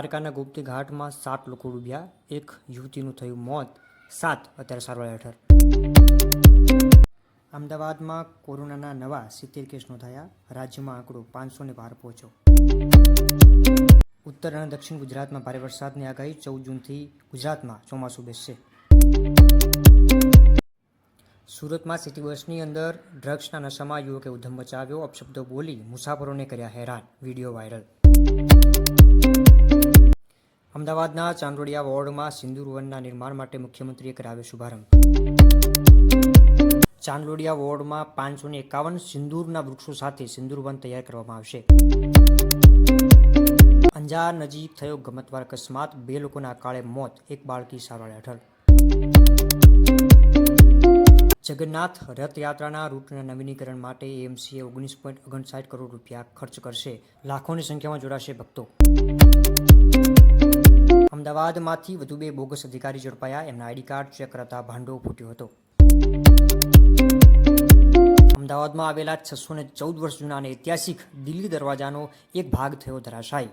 દ્વારકાના ગુપ્તી ઘાટમાં સાત લોકો ડૂબ્યા. એક યુવતીનું થયું મોત. સાત અત્યારે સારવાર હેઠળ. અમદાવાદમાં કોરોનાના નવા સિત્તેર કેસ નોંધાયા. રાજ્યમાં આંકડો પાંચસો ને બાર પહોંચ્યો. ઉત્તર અને દક્ષિણ ગુજરાતમાં ભારે વરસાદની આગાહી. ચૌદ જૂનથી ગુજરાતમાં ચોમાસું બેસશે. સુરતમાં સિટી બસની અંદર ડ્રગ્સના નશામાં યુવકે ઉધમ મચાવ્યો. અપશબ્દો બોલી મુસાફરોને કર્યા હેરાન. Video viral. અમદાવાદના ચાંદોડિયા વોર્ડમાં સિંદૂર વનના નિર્માણ માટે મુખ્યમંત્રીએ કરાવ્યો શુભારંભ. ચાંદલોડિયા વોર્ડમાં પાંચસો એકાવન સિંદૂરના વૃક્ષો સાથે સિંદૂર વન તૈયાર કરવામાં આવશે. અંજાર નજીક થયો ગમતવાર અકસ્માત. બે લોકોના કાળે મોત, એક બાળકી સારવાર હેઠળ. જગન્નાથ રથયાત્રાના રૂટના નવીનીકરણ માટે એએમસીએ ઓગણીસ પોઈન્ટ ઓગણસાઠ કરોડ રૂપિયા ખર્ચ કરશે. લાખોની સંખ્યામાં જોડાશે ભક્તો. અમદાવાદમાંથી વધુ બે બોગસ અધિકારી ઝડપાયા. એમના આઈડી કાર્ડ ચેક કરતા ભાંડો ફૂટ્યો હતો. અમદાવાદમાં આવેલા છસો ને ચૌદ વર્ષ જૂના અને ઐતિહાસિક દિલ્હી દરવાજાનો એક ભાગ થયો ધરાશાયી.